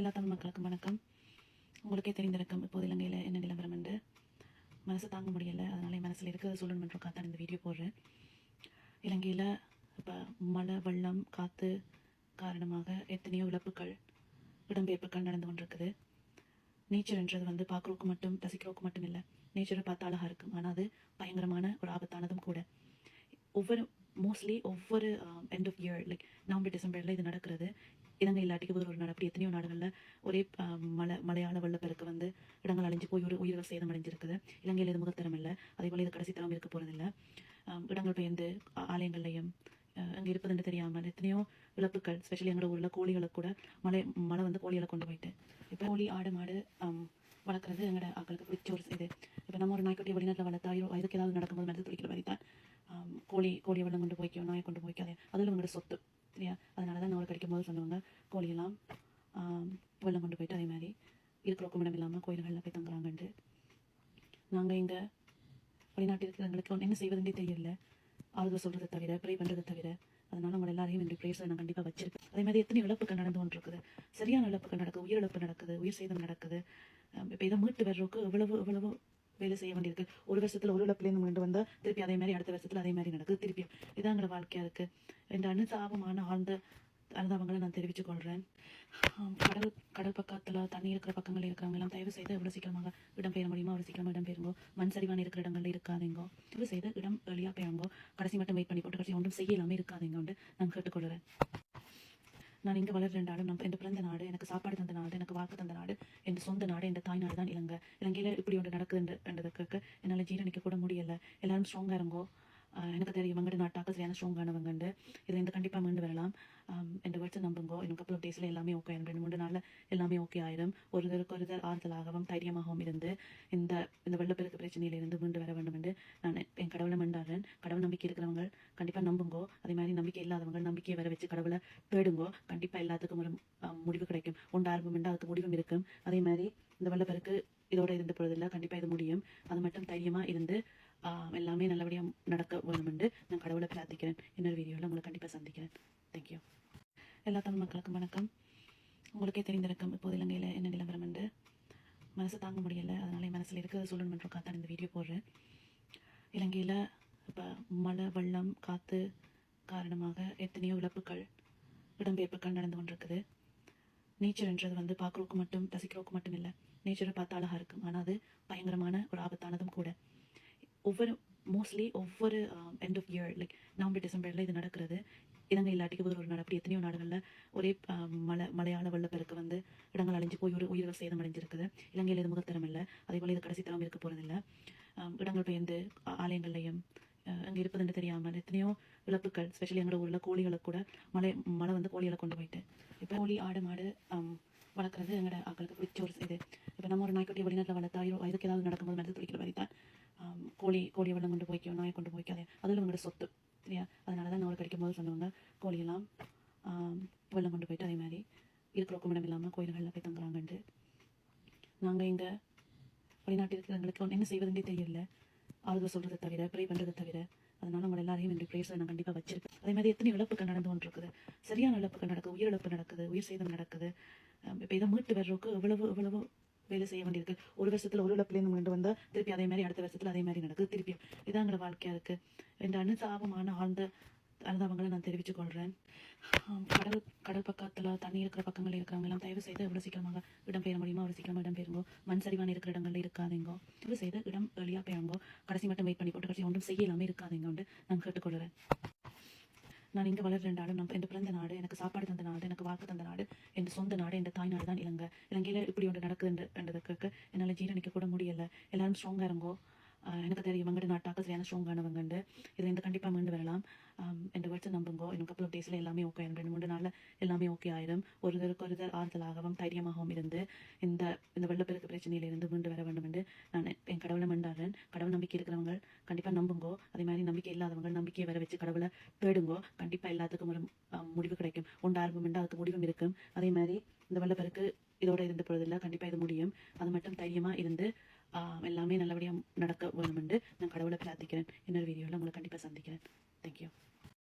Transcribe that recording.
எல்லா தமிழ் மக்களுக்கும் வணக்கம். உங்களுக்கே தெரிந்திருக்கும் இப்போது இலங்கையில் என்ன நிலவரம் என்று. மனசு தாங்க முடியலை அதனால் என் மனசில் இருக்கிறத சொல்லணுன்றக்காக தான் இந்த வீடியோ போடுறேன். இலங்கையில் இப்போ மழை வெள்ளம் காற்று காரணமாக எத்தனையோ இழப்புகள் இடம்பெயர்ப்புகள் நடந்து கொண்டிருக்குது. நேச்சர்ன்றது வந்து பார்க்குறவுக்கு மட்டும் ரசிக்கிறவுக்கு மட்டும் இல்லை நேச்சரை பார்த்து அழகாக இருக்கும். ஆனால் அது பயங்கரமான ஒரு ஆபத்தானதும் கூட. ஒவ்வொரு மோஸ்ட்லி ஒவ்வொரு end of year like November டிசம்பரில் இது நடக்கிறது. இலங்கை இல்லாட்டிக்கு ஒரு ஒரு நாடு அப்படி எத்தனையோ நாடுகளில் ஒரே மலை மலையாள வெள்ளப்பெருக்கு வந்து இடங்கள் அழிஞ்சு போய் ஒரு உயிர்கள் சேதம் அடைஞ்சிருக்குது. இலங்கையில் இது முதற்தரம் இல்லை. அதே போல் இது கடைசி தரம் இருக்க போகிறதில்ல இடங்கள் பெயர்ந்து ஆலயங்கள்லையும் அங்கே இருப்பதுன்னு தெரியாமல் எத்தனையோ இழப்புகள் ஸ்பெஷலி எங்களோட ஊரில் கோழிகளை கூட மலை மழை வந்து கோழிகளை கொண்டு போயிட்டு. இப்போ கோழி ஆடு மாடு வளர்க்குறது எங்களோட ஆக்களுக்கு பிடிச்ச ஒரு இது. இப்போ நம்ம ஒரு நாய்க்குட்டியை வெளிநாட்டில் வளர்த்தா ஐயோ இதுக்கு ஏதாவது நடக்கும்போது மருந்து துடிக்கிற மாதிரி தான் ஆம், கோழி கோழியை வெள்ளம் கொண்டு போய்க்கோ நாயை கொண்டு போய்க்காதே அதில் உங்களோட சொத்து சரியா அதனால தான் நான் கிடைக்கும் போது சொன்னவங்க கோழியெல்லாம் வெள்ளம் கொண்டு போயிட்டு அதே மாதிரி இருக்கிற கும்பிடம் இல்லாமல் கோயில்களில் போய் தங்குறாங்கன்ட்டு. நாங்கள் இங்கே வெளிநாட்டில் இருக்கிறவங்களுக்கு ஒன்று என்ன செய்வதுன்றே தெரியல. ஆறுதல் சொல்கிறத தவிர ப்ரே பண்ணுறதை தவிர அதனால் உங்களை எல்லாரையும் என்னுடைய ப்ரேஸில் நான் கண்டிப்பாக வச்சிருக்கேன். அதே மாதிரி எத்தனை இழப்புகள் நடந்து கொண்டிருக்குது. சரியான இழப்புகள் நடக்குது உயிரிழப்பு நடக்குது உயிர் சேதம் நடக்குது. இப்போ இதை மீட்டு வர்றதுக்கு எவ்வளவு எவ்வளவு வேலை செய்ய வேண்டியிருக்கு. ஒரு வருஷத்துல ஒரு பிள்ளைங்க மீண்டு வந்தால் திருப்பி அதே மாதிரி அடுத்த வருஷத்துல அதே மாதிரி நடக்குது. திருப்பி இதாங்கிற வாழ்க்கையா இருக்கு இந்த அனுதாபமான ஆழ்ந்த அனுதாபங்களை நான் தெரிவித்து கொள்கிறேன் கடல் கடல் பக்கத்துல தண்ணி இருக்கிற பக்கங்கள் இருக்கிறவங்க எல்லாம் தயவு செய்து எவ்வளவு சீக்கிரமாக இடம் பெயர முடியுமோ? அவ்வளவு சீக்கிரமா இடம் பெயருங்கோ. மண் சரிவான இருக்கிற இடங்கள்ல இருக்காதீங்கோ. தயவு செய்து இடம் எளியா பெயருங்கோ. கடைசி மட்டும் வெயிட் பண்ணி போட்டு கடைசி ஒன்றும் செய்யலாமே இருக்காதீங்க நான் கேட்டுக்கொள்கிறேன் நான் இங்கே வளர்ற நம்ம என் பிறந்த நாடு எனக்கு சாப்பாடு தந்த நாடு எனக்கு வாக்கு தந்த நாடு என் சொந்த நாடு என் தாய் நாடு தான் இலங்கை. இலங்கையில் இப்படி ஒன்று நடக்குதுன்றதுக்கு என்னால் ஜீரணிக்க கூட முடியல. எல்லாரும் ஸ்ட்ராங்காக இருங்கோ. எனக்கு தெரியும் இவங்கட நாட்டாக்க சரியான ஸ்ட்ராங்கானவங்கண்டு இதில் இந்த கண்டிப்பாக மீண்டு வரலாம். இந்த வருஷம் நம்புங்கோ. இன்னும் கப்பல் ஆஃப் டேஸில் எல்லாமே ஓகே ரெண்டு மூணு நாளில் எல்லாமே ஓகே ஆயிடும். ஒருத்தருக்கு ஒருத்தர் ஆறுதலாகவும் தைரியமாகவும் இருந்து இந்த இந்த வெள்ளப்பெருக்கு பிரச்சனையிலிருந்து மீண்டு வர வேண்டும் என்று நான் என் கடவுளை மண்டாடுறேன் கடவுள் நம்பிக்கை இருக்கிறவங்க கண்டிப்பாக நம்புங்கோ. அதே மாதிரி நம்பிக்கை இல்லாதவங்க நம்பிக்கையை வர வச்சு கடவுளை தேடுங்கோ. கண்டிப்பாக எல்லாத்துக்கும் ஒரு முடிவு கிடைக்கும். ஒன்று ஆரம்பம் அதுக்கு முடிவும் இருக்கும். அதே மாதிரி இந்த வெள்ளப்பெருக்கு இதோட இருந்து போறதில்ல கண்டிப்பாக இது முடியும் அது மட்டும் தைரியமாக இருந்து ஆஹ், எல்லாமே நல்லபடியாக நடக்க வேணும் என்று நான் கடவுளை பிரார்த்திக்கிறேன் இன்னொரு வீடியோவில் உங்களை கண்டிப்பாக சந்திக்கிறேன் தேங்க்யூ எல்லா தமிழ் மக்களுக்கும் வணக்கம். உங்களுக்கே தெரிந்திருக்கும் இப்போது இலங்கையில் என்ன நிலவரம் என்று. மனசு தாங்க முடியலை. அதனால என் மனசில் இருக்கிறத சொல்லணுன்றக்காக தான் இந்த வீடியோ போடுறேன். இலங்கையில் இப்போ மழை வெள்ளம் காற்று காரணமாக எத்தனையோ இழப்புகள் இடம்பெயர்ப்புகள் நடந்து கொண்டிருக்குது. நேச்சர்ன்றது வந்து பார்க்குறவுக்கு மட்டும் ரசிக்கிறவுக்கு மட்டும் இல்லை. நேச்சரை பார்த்து அழகாக இருக்கும். ஆனால் அது பயங்கரமான ஒரு ஆபத்தானதும் கூட. ஒவ்வொரு மோஸ்ட்லி ஒவ்வொரு end of year like November டிசம்பரில் இது நடக்கிறது. இலங்கை இல்லாட்டிக்கு ஒரு ஒரு நாடு அப்படி எத்தனையோ நாடுகளில் ஒரே மலை மலையாள வெள்ளப்பெருக்கு வந்து இடங்கள் அழிஞ்சு போய் ஒரு உயிர்கள் சேதம் அடைஞ்சிருக்குது. இலங்கையில் இது முதற்தரம் இல்லை. அதே போல் இது கடைசி தரம் இருக்க போகிறதில்ல இடங்கள் பெயர்ந்து ஆலயங்கள்லையும் அங்கே இருப்பதுன்னு தெரியாமல் எத்தனையோ இழப்புகள் ஸ்பெஷலி எங்களோட ஊரில் கோழிகளை கூட மழை மழை வந்து கோழிகளை கொண்டு போயிட்டு. இப்போ கோழி ஆடு மாடு வளர்க்குறது எங்களோட ஆக்களுக்கு பிடிச்ச ஒரு இது. இப்போ நம்ம ஒரு நாய்க்குட்டியை வெளிநாட்டில் வளர்த்தா ஐயோ இதுக்கு ஏதாவது நடக்கும்போது மருந்து பிடிக்கிற மாதிரி தான் கோழி கோழியை வெள்ளம் கொண்டு போய்க்கோ நாயை கொண்டு போய்க்காதே. அதில் உங்களோட சொத்து சரியா அதனால தான் நான் கிடைக்கும் போது சொன்னவங்க கோழியெல்லாம் வெள்ளம் கொண்டு போயிட்டு அதே மாதிரி இருக்கிற கும்பிடம் இல்லாமல் கோயில்களில் போய் தங்குறாங்கன்ட்டு. நாங்கள் இங்கே வெளிநாட்டில் இருக்கிறவங்களுக்கு ஒன்று என்ன செய்வதுன்றே தெரியல. ஆறுதல் சொல்கிறத தவிர ப்ரே பண்ணுறதை தவிர அதனால் உங்களை எல்லாரையும் என்னுடைய ப்ரேஸில் நான் கண்டிப்பாக வச்சிருக்கேன். அதே மாதிரி எத்தனை இழப்புகள் நடந்து கொண்டிருக்குது. சரியான இழப்புகள் நடக்குது உயிரிழப்பு நடக்குது உயிர் சேதம் நடக்குது. இப்போ இதை மீட்டு வர்றதுக்கு எவ்வளவு எவ்வளவு வேலை செய்ய வேண்டியிருக்கு. ஒரு வருஷத்துல ஒரு பிள்ளைங்க மீண்டு வந்தால் திருப்பி அதே மாதிரி அடுத்த வருஷத்துல அதே மாதிரி நடக்குது. திருப்பி இதாங்கிற வாழ்க்கையா இருக்கு இந்த அனுதாபமான ஆழ்ந்த அனுதாபங்களை நான் தெரிவித்து கொள்கிறேன் கடல் கடல் பக்கத்துல தண்ணி இருக்கிற பக்கங்கள் இருக்கிறவங்க எல்லாம் தயவு செய்து எவ்வளவு சீக்கிரமாக இடம் பெயர முடியுமோ? அவ்வளவு சீக்கிரமா இடம் பெயருங்கோ. மண் சரிவான இருக்கிற இடங்கள்ல இருக்காதீங்கோ. தயவு செய்து இடம் எளியா பெயருங்கோ. கடைசி மட்டும் வெயிட் பண்ணி போட்டு கடைசி ஒன்றும் செய்யலாமே இருக்காதீங்க நான் கேட்டுக்கொள்கிறேன் நான் இங்கே வளர்ற நாடு நம்ம என் பிறந்த நாடு எனக்கு சாப்பாடு தந்த நாடு எனக்கு வாக்கு தந்த நாடு என் சொந்த நாடு தான் இலங்கை இலங்கையில் இப்படி ஒன்று நடக்குது என்றதுக்கு என்னால் ஜீரணிக்க கூட முடியல. எல்லாரும் ஸ்ட்ராங்காக இருங்கோ. எனக்கு தெரியும் இவங்கட நாட்டாக்க சரியான ஸ்ட்ராங்கானவங்கண்டு இதில் இந்த கண்டிப்பாக மீண்டு வரலாம். ஆம், வேர்ட்ஸை நம்புங்கோ. இன்னும் கப்பல் ஆஃப் டேஸில் எல்லாமே ஓகே ரெண்டு மூணு நாளில் எல்லாமே ஓகே ஆயிடும் ஒருதருக்கு ஒருதர் ஆறுதலாகவும் தைரியமாகவும் இருந்து இந்த இந்த வெள்ளப்பெருக்கு பிரச்சனையிலிருந்து மீண்டு வர வேண்டும் என்று நான் என் கடவுளை மண்டாடுறேன் கடவுள் நம்பிக்கை இருக்கிறவங்க கண்டிப்பாக நம்புங்கோ. அதே மாதிரி நம்பிக்கை இல்லாதவங்க நம்பிக்கையை வர வச்சு கடவுளை தேடுங்கோ. கண்டிப்பாக எல்லாத்துக்கும் ஒரு முடிவு கிடைக்கும். ஒன்று ஆரம்பம் உண்டு அதுக்கு முடிவும் இருக்கும். அதே மாதிரி இந்த வெள்ளப்பெருக்கு இதோட இருந்த போகிறதில்ல கண்டிப்பாக இது முடியும்.